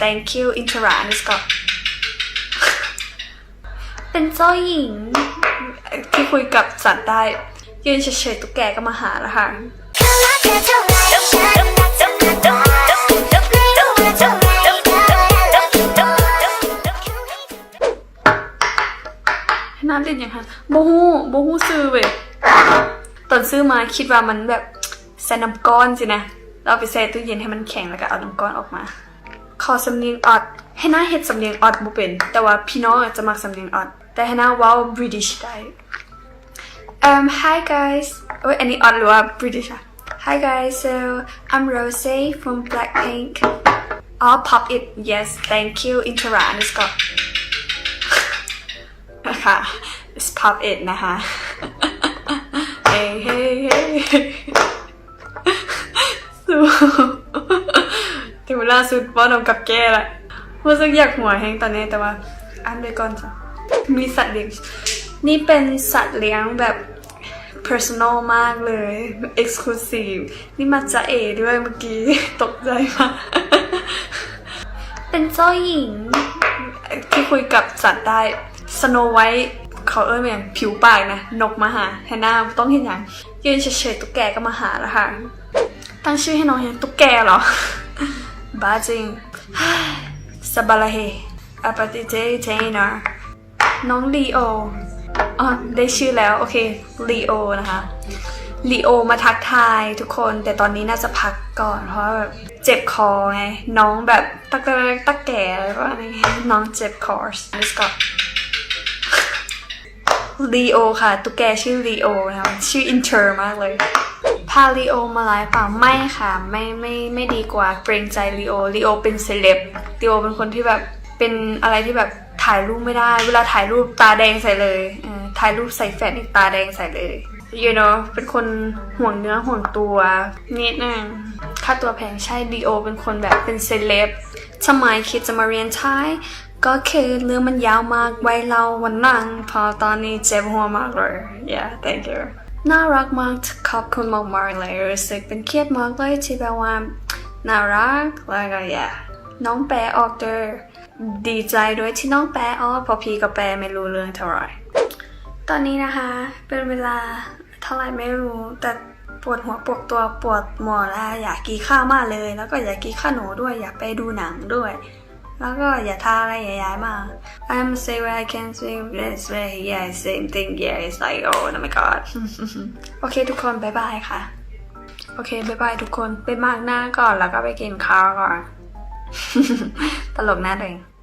thank you intera นี่ก็เป็นเจ้าหญิง ที่คุยกับสัตว์ได้ ยืนเฉยๆตุ๊กแกก็มาหาแล้วค่ะน้ำเด่นยังคะโบฮูโบฮูซื้อเว้ยตอนซื้อมาคิดว่ามันแบบใส่น้ำก้อนสินะเอาไปใส่ตู้เย็นให้มันแข็งแล้วก็เอาน้ำก้อนออกมา อสำเนียงออดให้น้าเฮ็ดสำเนียงออดบ่เป็น แต่ว่าพี่น้องจะมักสำเนียงออดแต่ให้น้าว้า British ได้ Um, hi guys. โอ้ยอันนี้ออดหรือว่า British อะ Hi guys, so I'm Rose from Blackpink. Oh, pop it. Yes, thank you. Intera นี่ก็ค่ะ it's pop it นะคะเฮ้เฮ้เฮ้สู้ถึงเว ลาสุดป้อนมกับแก้ละรู้สึกอยากหัวแห้งตอนนี้แต่ว่าอ่านไปก่อนจ้ะมีสัตว์เลี้ยงนี่เป็นสัตว์เลี้ยงแบบ personal มากเลย exclusive นี่มาจะเอด้วยเมื่อกี้ตกใจมากเป็นเจ้าหญิง ที่คุยกับสัตว์ได้สโนไวท์เขาเอ้ยแม่งผิวปากนะ นกมาหาแฮนนาต้องเห็นอย่างยืนเฉยๆตุ๊กแกก็มาหาแล้วค่ะ ตั้งชื่อให้น้องยังตุ๊กแกเหรอ บ้าจริงสบาลาเฮอาปาติเจเจนาน้องลีโออ๋อได้ชื่อแล้ว โอเคลีโอนะคะลีโอมาทักทายทุกคน แต่ตอนนี้น่าจะพักก่อน เพราะแบบเจ็บคอไง น้องแบบตะกรตะแก่อะไรประมาณนี้น้องเจ็บคอร์สนี่ก็ลีโอค่ะ ตุ๊กแกชื่อลีโอนะคะชื่ออินเตอร์มากเลย พาลีโอมาไลฟ์เปล่าไม่ค่ะไม่ไม่ไม่ดีกว่าเกรงใจลีโอลีโอเป็นเซเลบลีโอเป็นคนที่แบบเป็นอะไรที่แบบถ่ายรูปไม่ได้ เวลาถ่ายรูปตาแดงใส่เลยถ่ายรูปใส่แฟนอีกตาแดงใส่เลย you know เป็นคนห่วงเนื้อห่วงตัวนิดนึงค่าตัวแพงใช่ลีโอเป็นคนแบบเป็นเซเลบทำไมคิดจะมาเรียนไทยก็คือเรื่องมันยาวมากไว้เราวันนั่งพอตอนนี้เจ็บหัวมากเลย yeah thank you น่ารักมากขอบคุณมากมากๆเลยรู้สึกเป็นเกียรติมากเลยที่แบบว่าน่ารักแล้วก็อย่าน้องแปลออกเด้อดีใจด้วยที่น้องแปลออกพราะพี่ก็แปลไม่รู้เรื่องเท่าไหร่ตอนนี้นะคะเป็นเวลาเท่าไหร่ไม่รู้ แต่ปวดหัวปวดตัวปวดหมอแล้วอยากกินข้าวมากเลย แล้วก็อยากกินข้าวหนูด้วยอยากไปดูหนังด้วย แล้วก็อย่าทาอะไรใหญ่ๆมาก I'm say where I can say this way yeah same thing yeah it's like oh my god โอเคทุกคนบายบายค่ะ โอเคบายบายทุกคนไปมากหน้าก่อนแล้วก็ไปกินข้าวก่อน ตลกหน้าเอง